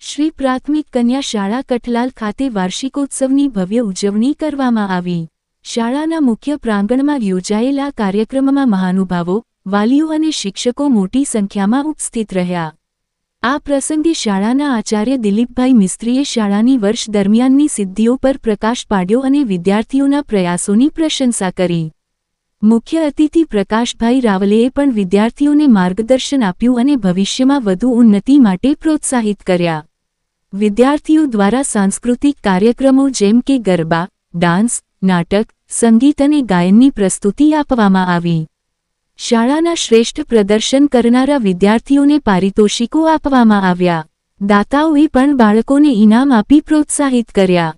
શ્રી પ્રાથમિક કન્યા શાળા કઠલાલ ખાતે વાર્ષિકોત્સવની ભવ્ય ઉજવણી કરવામાં આવી. શાળાના મુખ્ય પ્રાંગણમાં યોજાયેલા કાર્યક્રમમાં મહાનુભાવો, વાલીઓ અને શિક્ષકો મોટી સંખ્યામાં ઉપસ્થિત રહ્યા. આ પ્રસંગે શાળાના આચાર્ય દિલીપભાઈ મિસ્ત્રીએ શાળાની વર્ષ દરમિયાનની સિદ્ધિઓ પર પ્રકાશ પાડ્યો અને વિદ્યાર્થીઓના પ્રયાસોની પ્રશંસા કરી. મુખ્ય અતિથિ પ્રકાશભાઈ રાવલેએ પણ વિદ્યાર્થીઓને માર્ગદર્શન આપ્યું અને ભવિષ્યમાં વધુ ઉન્નતિ માટે પ્રોત્સાહિત કર્યા. વિદ્યાર્થીઓ દ્વારા સાંસ્કૃતિક કાર્યક્રમો જેમ કે ગરબા, ડાન્સ, નાટક, સંગીત અને ગાયનની પ્રસ્તુતિ આપવામાં આવી. શાળાના શ્રેષ્ઠ પ્રદર્શન કરનારા વિદ્યાર્થીઓને પારિતોષિકો આપવામાં આવ્યા. દાતાઓએ પણ બાળકોને ઇનામ આપી પ્રોત્સાહિત કર્યા.